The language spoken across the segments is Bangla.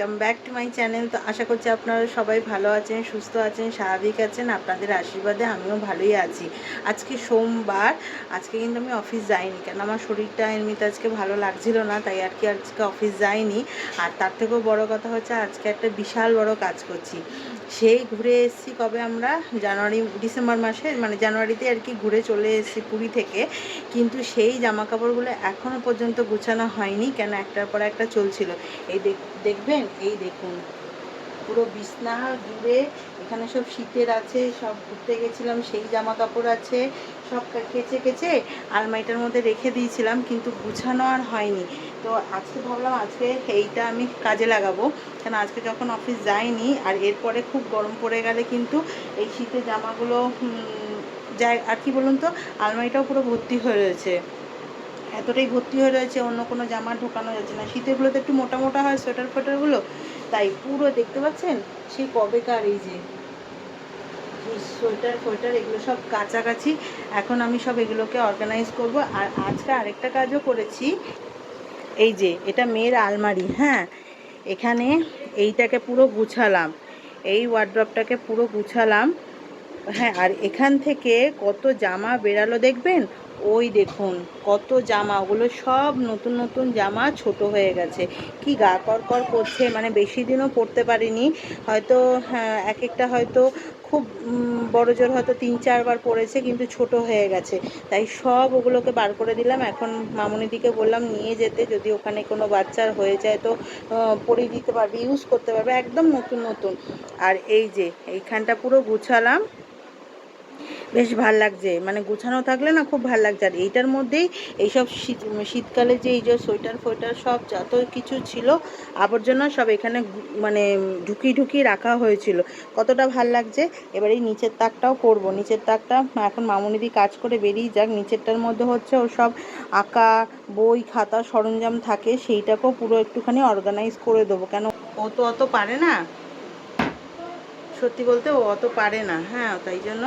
Welcome back to my channel. তো আশা করছি আপনারা সবাই ভালো আছেন, সুস্থ আছেন, স্বাভাবিক আছেন, আপনাদের আশীর্বাদে আমিও ভালোই আছি। আজকে সোমবার, আজকে কিন্তু আমি অফিস যাইনি কেন আমার শরীরটা এমনিতে আজকে ভালো লাগছিল না, তাই আর কি আজকে অফিস যাইনি। আর তার থেকেও বড় কথা হচ্ছে, আজকে একটা বিশাল বড় কাজ করছি। সেই ঘুরে এসেছি কবে আমরা? জানুয়ারি, ডিসেম্বর মাসে মানে জানুয়ারিতে আর কি ঘুরে চলে এসেছি পুরী থেকে। কিন্তু সেই জামা কাপড়গুলো এখনও পর্যন্ত গুছানো হয়নি, কেন একটার পর একটা চলছিল। এই দেখ- দেখবেন? এই দেখুন। পুরো বিছনা জুড়ে এখানে সব শীতের আছে, সব ঘুরতে গেছিলাম, সেই জামা কাপড় আছে, সব কেচে কেচে আলমারিটার মধ্যে রেখে দিয়েছিলাম, কিন্তু গুছানো আর হয়নি। তো আজকে ভাবলাম আজকে এইটা আমি কাজে লাগাবো। কেন আজকে যখন অফিস যাইনি, আর এরপরে খুব গরম পড়ে গেলে কিন্তু এই শীতের জামাগুলো যায় আর কি বলুন তো, আলমারিটাও পুরো ভর্তি হয়ে রয়েছে। এতটাই ভর্তি হয়ে রয়েছে, অন্য কোনো জামা ঢোকানো যাচ্ছে না। শীতেরগুলোতে একটু মোটা মোটা হয় সোয়েটার ফোয়েটারগুলো তাই পুরো দেখতে পাচ্ছেন? সেই কবেকার এই যে সোয়েটার ফোয়েটার, এগুলো সব কাছাকাছি। এখন আমি সব এগুলোকে অর্গানাইজ করব। আর আজকে আরেকটা কাজও করেছি এই যে এটা মেয়ের আলমারি হ্যাঁ? এখানে এইটাকে পুরো গুছালাম। এই ওয়ার্ড্রপটাকে পুরো গুছালাম। হ্যাঁ আর এখান থেকে কত জামা বেরালো দেখবেন? ওই দেখুন কত জামা ওগুলো সব নতুন নতুন জামা ছোট হয়ে গেছে। কি গা কর কর করছে মানে বেশি দিনও পরতে পারিনি। হয়তো হ্যাঁ, এক একটা হয়তো খুব বড় জোর হয়তো তিন চারবার পড়েছে, কিন্তু ছোট হয়ে গেছে। তাই সব ওগুলোকে বার করে দিলাম। এখন মামনিদিকে বললাম, নিয়ে যেতে, যদি ওখানে কোনো বাচ্চার হয়ে যায় তো পরিয়ে দিতে পারবে ইউজ করতে পারবে। একদম নতুন নতুন। আর এই যে, এইখানটা পুরো গুছালাম। বেশ ভালো লাগছে। মানে গুছানো থাকলে না খুব ভালো লাগছে। আর এইটার মধ্যেই এইসব শীত, শীতকালে যে এই যে সোয়েটার ফোয়েটার সব যত কিছু ছিল, আবর্জনা সব এখানে মানে ঢুকিয়ে ঢুকিয়ে রাখা হয়েছিল। কতটা ভালো লাগছে। এবার এই নিচের তাকটাও করব। নিচের তাকটা এখন মামুনিদি কাজ করে বেরিয়ে যাক। নিচেরটার মধ্যে হচ্ছে ও সব আঁকা, বই, খাতা, সরঞ্জাম থাকে, সেইটাকেও পুরো একটুখানি অর্গানাইজ করে দেবো। কেন ও তো অত পারে না। সত্যি বলতে ও অত পারে না। হ্যাঁ তাই জন্য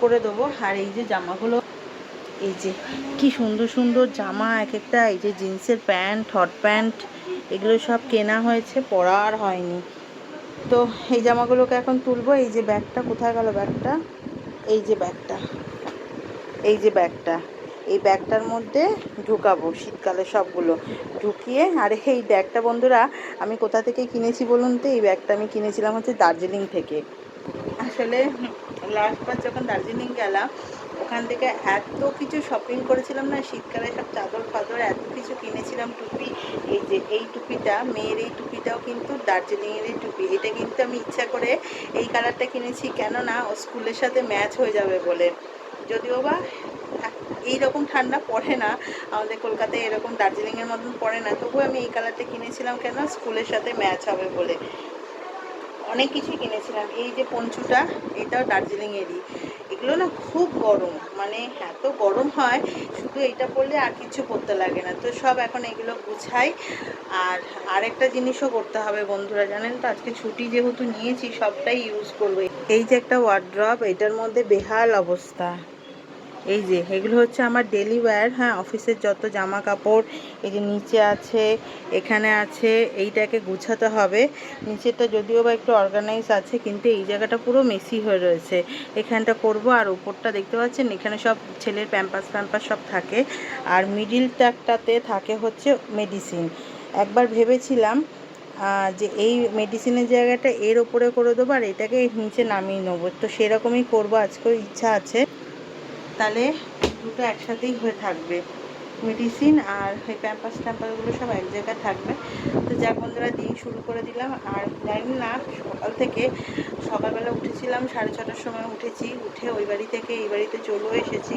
করে দেবো। আর এই যে জামাগুলো, এই যে কি সুন্দর সুন্দর জামা, এক একটা, এই যে জিন্সের প্যান্ট, হট প্যান্ট, এগুলো সব কেনা হয়েছে, পরা আর হয়নি। তো এই জামাগুলোকে এখন তুলবো। এই যে ব্যাগটা, কোথায় গেল ব্যাগটা? এই যে ব্যাগটা, এই যে ব্যাগটা, এই ব্যাগটার মধ্যে ঢুকাবো শীতকালে সবগুলো। ঢুকিয়ে, আর এই ব্যাগটা বন্ধুরা, আমি কোথা থেকে কিনেছি বলুন তো? এই ব্যাগটা আমি কিনেছিলাম হচ্ছে দার্জিলিং থেকে। আসলে লাস্টবার যখন দার্জিলিং গেলাম, ওখান থেকে এত কিছু শপিং করেছিলাম না, শীতকালে সব চাদর ফাদর এত কিছু কিনেছিলাম টুপি। এই যে এই টুপিটা, মেয়ের এই টুপিটাও কিন্তু দার্জিলিংয়েরই টুপি। এটা কিন্তু আমি ইচ্ছা করে এই কালারটা কিনেছি, কেননা ও স্কুলের সাথে ম্যাচ হয়ে যাবে বলে। যদিও বা এইরকম ঠান্ডা পড়ে না, আমাদের কলকাতায় এরকম দার্জিলিংয়ের মতন পড়ে না, তবুও আমি এই কালারটা কিনেছিলাম কেন স্কুলের সাথে ম্যাচ হবে বলে। অনেক কিছুই কিনেছিলাম। এই যে পঞ্চুটা, এটাও দার্জিলিংয়েরই। এগুলো না খুব গরম মানে এত গরম হয়, শুধু এটা পরলে আর কিছু করতে লাগে না। তো সব এখন এগুলো গুছাই। আর আরেকটা জিনিসও করতে হবে বন্ধুরা, জানেন তো? আজকে ছুটি যেহেতু নিয়েছি, সবটাই ইউজ করব। এই যে একটা ওয়ার্ড্রপ এটার মধ্যে বেহাল অবস্থা। এই যে, এগুলো হচ্ছে আমার ডেলি ওয়্যার হ্যাঁ অফিসের যত জামা কাপড় এই যে নিচে আছে, এখানে আছে, এইটাকে গুছাতে হবে। নিচেরটা যদিও বা একটু অর্গানাইজ আছে, কিন্তু এই জায়গাটা পুরো মেসি হয়ে রয়েছে। এখানটা করব, আর উপরটা দেখতে পাচ্ছেন, এখানে সব ছেলের প্যাম্পাস প্যাম্পাস সব থাকে। আর মিডিল ট্যাগটাতে থাকে হচ্ছে মেডিসিন একবার ভেবেছিলাম যে এই মেডিসিনের জায়গাটা এর ওপরে করে দেবো, আর এটাকে নিচে নামিয়ে নেব। তো সেরকমই করব, আজকেও ইচ্ছা আছে। তাহলে দুটো একসাথেই হয়ে থাকবে। মেডিসিন আর এই প্যাম্পাস ট্যাম্পাসগুলো সব এক জায়গায় থাকবে। তো যাক বন্ধুরা, দিন শুরু করে দিলাম। আর জানি না, সকাল থেকে সকালবেলা উঠেছিলাম, সাড়ে ছটার সময় উঠেছি। উঠে ওই বাড়ি থেকে এই বাড়িতে চলেও এসেছি।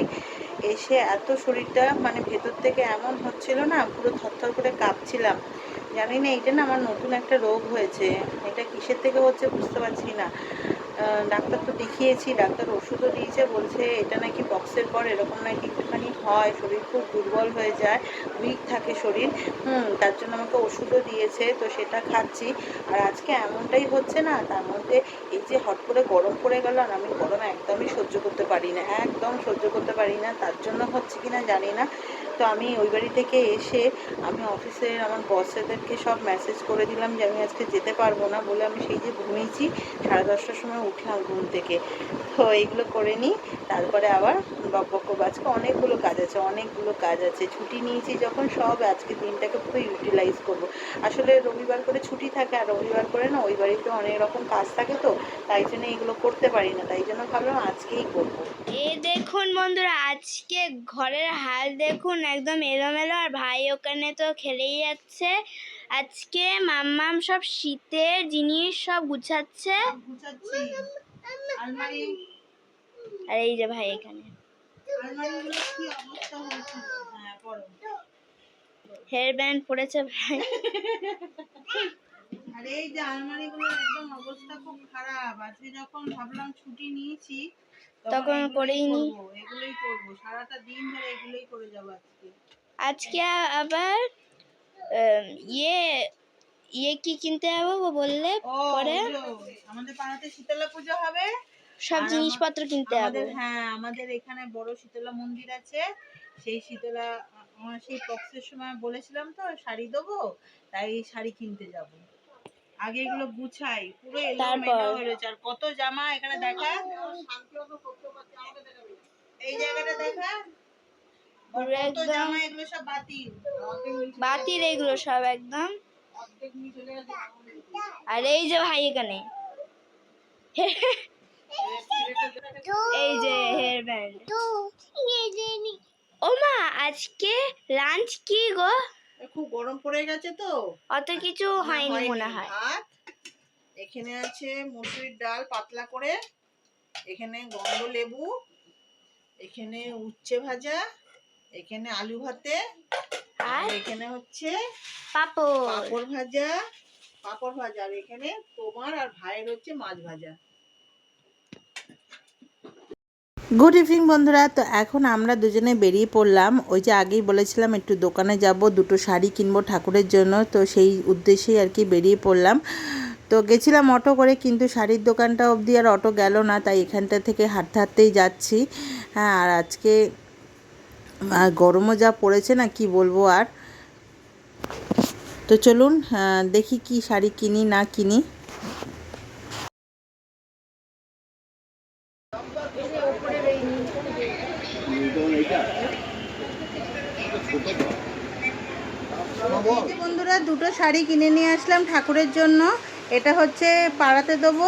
এসে এত শরীরটা মানে ভেতর থেকে এমন হচ্ছিল না, পুরো থরথর করে কাঁপছিলাম। জানি না এটা না আমার নতুন একটা রোগ হয়েছে। এটা কিসের থেকে হচ্ছে বুঝতে পারছি না। ডাক্তার তো দেখিয়েছি, ডাক্তার ওষুধও দিয়েছে, বলছে এটা নাকি বক্সের পর, এরকম নাকি একটুখানি হয়, শরীর খুব দুর্বল হয়ে যায় উইক থাকে শরীর। হুম, তার জন্য আমাকে ওষুধও দিয়েছে, তো সেটা খাচ্ছি। আর আজকে এমনটাই হচ্ছে না, তার মধ্যে এই যে হট করে গরম পড়ে গেল, আর আমি গরম একদমই সহ্য করতে পারি না, একদম সহ্য করতে পারি না, তার জন্য হচ্ছে কি না জানি না। তো আমি ওই বাড়ি থেকে এসে আমি অফিসের আমার বসেদেরকে সব মেসেজ করে দিলাম যে আমি আজকে যেতে পারব না বলে আমি সেই যে ঘুমিয়েছি, সাড়ে দশটার সময় উঠলাম ঘুম থেকে। তো এইগুলো করে নিই, তারপরে আবার বক বক করব। আজকে অনেকগুলো কাজ আছে, অনেকগুলো কাজ আছে। ছুটি নিয়েছি যখন সব, আজকে দিনটাকে পুরো ইউটিলাইজ করব। আসলে রবিবার করে ছুটি থাকে আর রবিবার করে না ওই বাড়িতে অনেক রকম কাজ থাকে তো, তাই জন্য এগুলো করতে পারি না। তাই জন্য ভাবলাম আজকেই করব। এই দেখুন বন্ধুরা, আজকে ঘরের হাল দেখুন একদম এলোমেলো আর ভাই ওখানে তো খেলেই যাচ্ছে। আজকে মাম্মাম সব শীতের জিনিস সব গুছাচ্ছে। আর এই যে ভাই এখানে। হ্যাঁ হেয়ার ব্যান্ড পড়েছে ভাই। আর এই যে আলমারিগুলোর একদম অবস্থা খুব খারাপ। আজকে যখন ভাবলাম ছুটি নিয়েছি তখন করেই নি। করব, এগুলোই করব সারাটা দিন ধরে এগুলোই করে যাব আজকে। আজকে আবার ইয়ে ইয়ে কি কিনতে যাব বললে? পরে? আমাদের পাড়াতে শীতলা পুজো হবে। সব জিনিসপত্র কিনতে যাব। আমাদের হ্যাঁ আমাদের এখানে বড় শীতলা মন্দির আছে। সেই শীতলা আমার সেই পক্সের সময় বলেছিলাম তো শাড়ি দেবো তাই শাড়ি কিনতে যাব। আগে এগুলো গুছাই পুরো এলোমেলো হয়ে রয়েছে আর কত জামা এখানে দেখা? এই জায়গাটা দেখা? বাতিল। এগুলো সব একদম। আর এই যে ভাই এখানে। এই যে হেয়ার ব্যান্ড ও মা আজকে লাঞ্চ কি গো? খুব গরম পড়ে গেছে তো। অত কিছু হয়নি। মনে হয়। ভাত। এখানে আছে মুসুরির ডাল পাতলা করে। এখানে গন্ধ লেবু এখানে উচ্ছে ভাজা। এখানে আলু ভাতে। আর আর এখানে হচ্ছে পাপড়। পাঁপড় ভাজা। পাঁপড় ভাজা। আর এখানে তোমার আর ভাইয়ের হচ্ছে মাছ ভাজা। গুড ইভিনিং বন্ধুরা। তো এখন আমরা দুজনে বেরিয়ে পড়লাম। ওই যে আগেই বলেছিলাম, একটু দোকানে যাব, দুটো শাড়ি কিনবো ঠাকুরের জন্য। তো সেই উদ্দেশ্যেই আর কি বেরিয়ে পড়লাম। তো গেছিলাম অটো করে, কিন্তু শাড়ির দোকানটা অবধি আর অটো গেল না, তাই এখানটা থেকে হাঁটতে হাঁটতেই যাচ্ছি। হ্যাঁ আর আজকে গরমও যা পড়েছে না, কি বলব আর। তো চলুন দেখি কি শাড়ি কিনি না কিনি এই যে বন্ধুরা দুটো শাড়ি কিনে নিয়ে আসলাম ঠাকুরের জন্য। এটা হচ্ছে পাড়াতে দেবো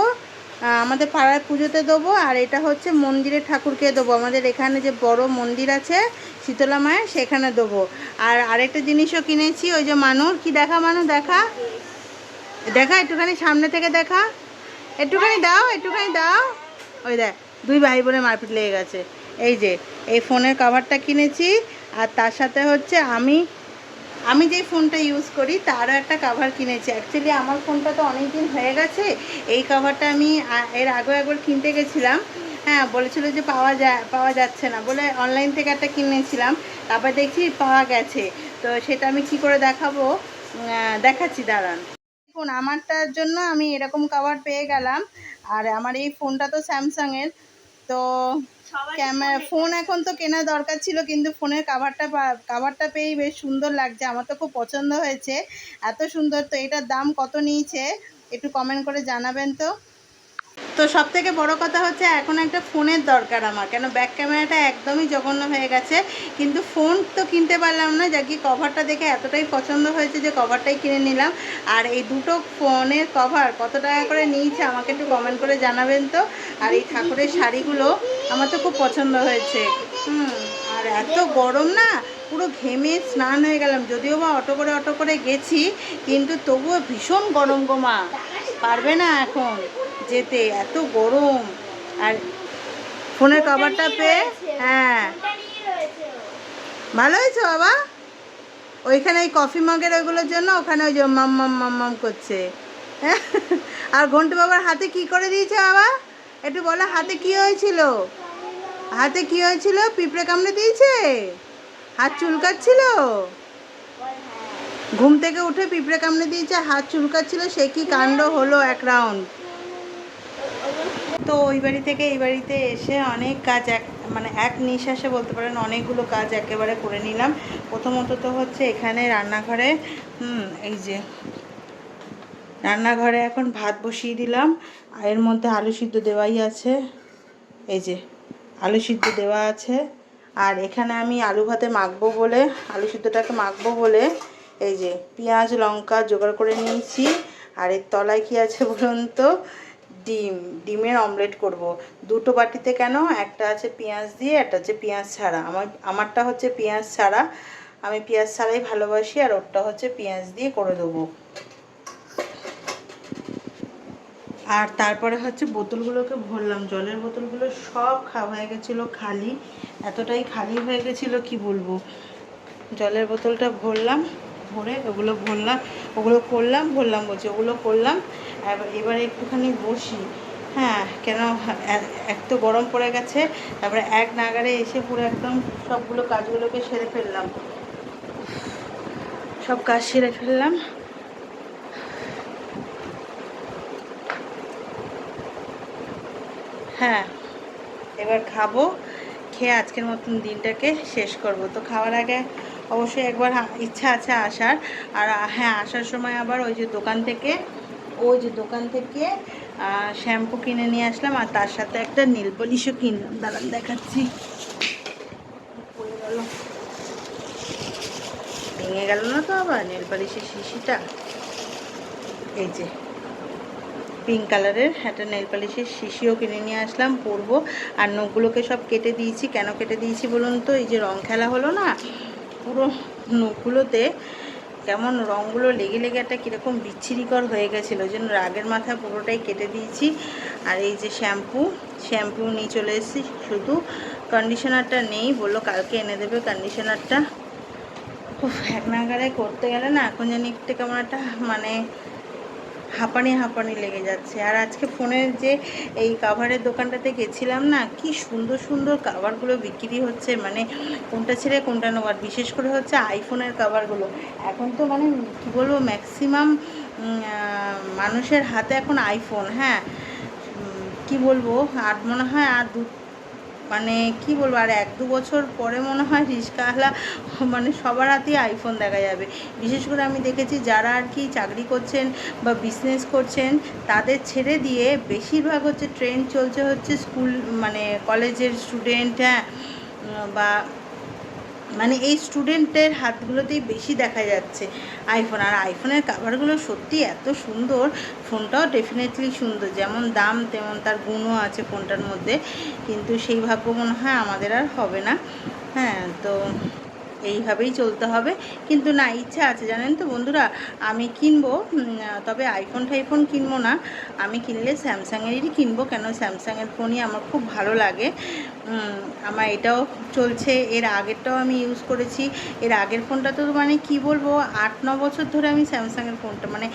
আমাদের পাড়ার পুজোতে দেবো, আর এটা হচ্ছে মন্দিরের ঠাকুরকে দেবো। আমাদের এখানে যে বড় মন্দির আছে শীতলা মায়ের, সেখানে দেবো। আর আরেকটা জিনিসও কিনেছি, ওই যে মানুষ কি দেখা মানুষ দেখা? দেখা, একটুখানি সামনে থেকে দেখা। একটুখানি দাও একটুখানি দাও। ওই দেখ, দুই ভাই বোনে মারপিট লেগে গেছে। এই যে, এই ফোনের কাভারটা কিনেছি, আর তার সাথে হচ্ছে আমি আমি যেই ফোনটা ইউজ করি, তারও একটা কাভার কিনেছি। অ্যাকচুয়ালি আমার ফোনটা তো অনেক দিন হয়ে গেছে। এই কাভারটা আমি এর আগেও একবার কিনতে গেছিলাম। হ্যাঁ বলেছিল যে পাওয়া যায় পাওয়া যাচ্ছে না বলে অনলাইন থেকে একটা কিনেছিলাম। তারপর দেখছি পাওয়া গেছে। তো সেটা আমি কি করে দেখাবো? দেখাচ্ছি, দাঁড়ান। দেখুন, আমারটার জন্য আমি এরকম কাভার পেয়ে গেলাম। আর আমার এই ফোনটা তো স্যামসাংয়ের তো ক্যামেরা ফোন এখন তো কেনা দরকার ছিল কিন্তু ফোনের কাভারটা কাভারটা পেয়েই বেশ সুন্দর লাগছে। আমার তো খুব পছন্দ হয়েছে এত সুন্দর। তো এটার দাম কত নিয়েছে? একটু কমেন্ট করে জানাবেন তো। তো সব থেকে বড় কথা হচ্ছে এখন একটা ফোনের দরকার আমার, কেন ব্যাক ক্যামেরাটা একদমই জঘন্য হয়ে গেছে। কিন্তু ফোন তো কিনতে পারলাম না যা কি কভারটা দেখে এতটাই পছন্দ হয়েছে যে কভারটাই কিনে নিলাম। আর এই দুটো ফোনের কভার কত টাকা করে নিয়েছে আমাকে একটু কমেন্ট করে জানাবেন তো। আর এই ঠাকুরের শাড়িগুলো আমার তো খুব পছন্দ হয়েছে। হুম, আর এত গরম না, পুরো ঘেমে স্নান হয়ে গেলাম। যদিও বা অটো করে অটো করে গেছি, কিন্তু তবুও ভীষণ গরম গো মা। পারবে না এখন। যেতে এত গরম। আর ফোনের কভারটা পেয়ে হ্যাঁ। ভালো হয়েছে বাবা? ওইখানে ওই কফি মগের ওইগুলোর জন্য ওখানে ওই যে মাম মাম মাম মাম করছে। আর ঘন্টু বাবার হাতে কি করে দিয়েছে বাবা? একটু বলো হাতে কি হয়েছিল? হাতে কি হয়েছিল? পিঁপড়ে কামড়ে দিয়েছে? হাত চুলকাচ্ছিল? ঘুম থেকে উঠে পিঁপড়ে কামড়ে দিয়েছে হাত চুলকাচ্ছিল সে কি কাণ্ড হলো এক রাউন্ড তো ওই বাড়ি থেকে এই বাড়িতে এসে অনেক কাজ, এক মানে এক নিঃশ্বাসে বলতে পারেন অনেকগুলো কাজ একেবারে করে নিলাম। প্রথমত তো হচ্ছে এখানে রান্নাঘরে, হুম, এই যে রান্নাঘরে এখন ভাত বসিয়ে দিলাম। এর মধ্যে আলু সিদ্ধ দেওয়াই আছে। এই যে আলু সিদ্ধ দেওয়া আছে। আর এখানে আমি আলু ভাতে মাখবো বলে, আলু সিদ্ধটাকে মাখবো বলে, এই যে পেঁয়াজ, লঙ্কা জোগাড় করে নিয়েছি। আর এর তলায় কি আছে বলুন তো? ডিম, ডিমের অমলেট করব। দুটো বাটিতে কেন? একটা আছে পেঁয়াজ দিয়ে, একটা আছে পেঁয়াজ ছাড়া। আমার, আমারটা হচ্ছে পেঁয়াজ ছাড়া। আমি পেঁয়াজ ছাড়াই ভালোবাসি আর ওরটা হচ্ছে পেঁয়াজ দিয়ে করে দেবো। আর তারপরে হচ্ছে বোতলগুলোকে ভরলাম। জলের বোতলগুলো সব খাওয়া হয়ে গেছিল খালি। এতটাই খালি হয়ে গেছিল, কি বলব? জলের বোতলটা ভরলাম, ভরে ওগুলো ভরলাম, ওগুলো করলাম, ভরলাম, বলছি ওগুলো করলাম। এবার একটুখানি বসি। হ্যাঁ কেন এক তো গরম পড়ে গেছে, তারপরে এক নাগারে এসে পুরো একদম সবগুলো কাজগুলোকে সেরে ফেললাম। সব কাজ সেরে ফেললাম। হ্যাঁ এবার খাব, খেয়ে আজকের মতন দিনটাকে শেষ করব। তো খাওয়ার আগে অবশ্যই একবার ইচ্ছা আছে আসার। আর হ্যাঁ আসার সময় আবার ওই যে দোকান থেকে ওই যে দোকান থেকে শ্যাম্পু কিনে নিয়ে আসলাম আর তার সাথে একটা নীল পলিশও কিনলাম। দাঁড়ান, দেখাচ্ছি। ভেঙে গেল না তো আবার, নীল পলিশের শিশিটা? এই যে পিঙ্ক কালারের একটা নেল পালিশের শিশিও কিনে নিয়ে আসলাম, পরবো। আর নখগুলোকে সব কেটে দিয়েছি। কেন কেটে দিয়েছি বলুন তো? এই যে রং খেলা হলো না, পুরো নখগুলোতে কেমন রঙগুলো লেগে লেগে একটা কীরকম বিচ্ছিরিকর হয়ে গেছিল। জন্য রাগের মাথা পুরোটাই কেটে দিয়েছি। আর এই যে শ্যাম্পু শ্যাম্পু নিয়ে চলে এসেছি। শুধু কন্ডিশনারটা নেই, বলল কালকে এনে দেবে কন্ডিশনারটা খুব এক নাগারে করতে গেলে না, এখন জানি একটু কেমন একটা মানে হাঁপানি হাঁপানি লেগে যাচ্ছে। আর আজকে ফোনের যে এই কাভারের দোকানটাতে গেছিলাম না, কি সুন্দর সুন্দর কাভারগুলো বিক্রি হচ্ছে। মানে কোনটা ছেড়ে কোনটা নেওয়ার বিশেষ করে হচ্ছে আইফোনের কাভারগুলো এখন তো মানে কী বলব ম্যাক্সিমাম মানুষের হাতে এখন আইফোন হ্যাঁ? কি বলব? আর মনে হয় আর দু মানে কি বলব, আর এক দু বছর পরে মনে হয় রিস্কাওয়ালা মানে সবার হাতেই আইফোন দেখা যাবে। বিশেষ করে আমি দেখেছি যারা আর কি চাকরি করছেন বা বিজনেস করছেন, তাদের ছেড়ে দিয়ে বেশিরভাগ হচ্ছে ট্রেন্ড চলছে হচ্ছে স্কুল মানে কলেজের স্টুডেন্ট হ্যাঁ বা মানে এই স্টুডেন্টের হাতগুলোতেই বেশি দেখা যাচ্ছে আইফোন আর আইফোনের কাভারগুলো সত্যি এত সুন্দর, ফোনটাও ডেফিনেটলি সুন্দর। যেমন দাম, তেমন তার গুণও আছে ফোনটার মধ্যে। কিন্তু সেই ভাগ্য মনে হয় আমাদের আর হবে না। হ্যাঁ তো এইভাবেই চলতে হবে। কিন্তু না, ইচ্ছা আছে, জানেন তো বন্ধুরা? আমি কিনবো তবে আইফোন টাইফোন কিনবো না। আমি কিনলে স্যামসাংয়েরই কিনবো, কেন স্যামসাংয়ের ফোনই আমার খুব ভালো লাগে। আমার এটাও চলছে। এর আগেরটাও আমি ইউজ করেছি। এর আগের ফোনটা তো মানে কি বলব? আট, ন বছর ধরে আমি স্যামসাংয়ের ফোনটা মানে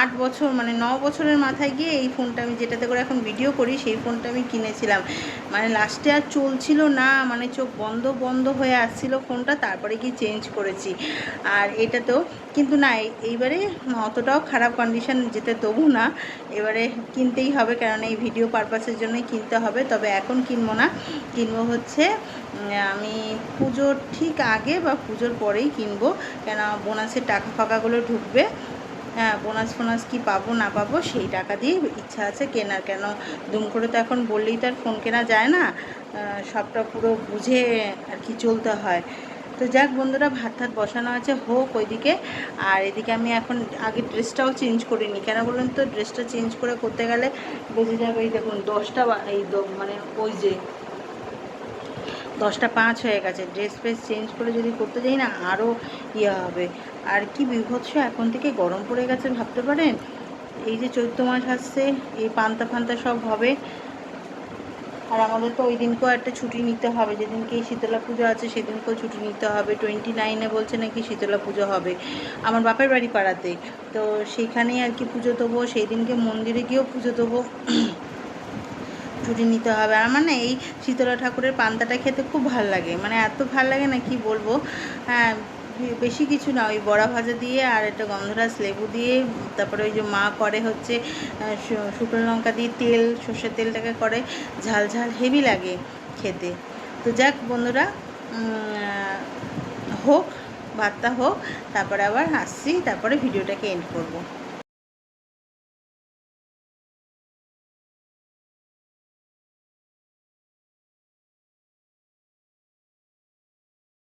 আট বছর মানে ন বছরের মাথায় গিয়ে এই ফোনটা আমি যেটাতে করে এখন ভিডিও করি, সেই ফোনটা আমি কিনেছিলাম। মানে লাস্টে আর চলছিল না মানে চোখ বন্ধ বন্ধ হয়ে আসছিল ফোনটা। তারপরে গিয়ে চেঞ্জ করেছি। আর এটা তো কিন্তু না এই- এইবারে অতটাও খারাপ কন্ডিশন যেতে দেবো না। এবারে কিনতেই হবে কারণ এই ভিডিও পারপাসের জন্যই কিনতে হবে। তবে এখন কিনবো না। কিনবো হচ্ছে আমি পুজোর ঠিক আগে বা পুজোর পরেই কিনবো। কেন বোনাসের টাকা ফাঁকাগুলো ঢুকবে। হ্যাঁ বোনাস ফোনাস কি পাবো না পাবো সেই টাকা দিয়ে ইচ্ছা আছে কেনার। কেন, দুম করে তো এখন বললেই তো আর ফোন কেনা যায় না। সবটা পুরো বুঝে আর কি চলতে হয়। তো যাক বন্ধুরা, ভাত টাত বসানো আছে, হোক ওইদিকে। আর এদিকে আমি এখন আগে ড্রেসটাও চেঞ্জ করিনি। কেন বলুন তো ড্রেসটা চেঞ্জ করে করতে গেলে বেজে যাবে এই দেখুন, দশটা এই মানে ওই যে দশটা পাঁচ হয়ে গেছে। ড্রেস ফ্রেস চেঞ্জ করে যদি করতে যাই না আরও ইয়ে হবে। আর কি বিভৎস, এখন থেকে গরম পড়ে গেছে, ভাবতে পারেন? এই যে চৈত্র মাস আসছে, এই পান্তা ফান্তা সব হবে। আর আমাদের তো ওই দিনকেও একটা ছুটি নিতে হবে। যেদিনকে শীতলা পুজো আছে, সেদিনকেও ছুটি নিতে হবে। টোয়েন্টি নাইনে বলছে নাকি শীতলা পুজো হবে। আমার বাপের বাড়ি পাড়াতে। তো সেইখানেই আর কি পুজো দেবো। সেই দিনকে মন্দিরে গিয়েও পুজো দেবো। ছুটি নিতে হবে। আর মানে এই শীতলা ঠাকুরের পান্তাটা খেতে খুব ভালো লাগে। মানে এত ভালো লাগে না কি বলব? হ্যাঁ বেশি কিছু না, ওই বড়া ভাজা দিয়ে আর একটা গন্ধরাজ লেবু দিয়ে, তারপরে ওই যে মা করে হচ্ছে শুকনো লঙ্কা দিয়ে তেল, সর্ষের তেলটাকে করে, ঝাল ঝাল, হেভি লাগে খেতে। তো যাক বন্ধুরা হোক, ভাতটা হোক, তারপরে আবার আসছি, তারপরে ভিডিওটাকে এন্ড করব।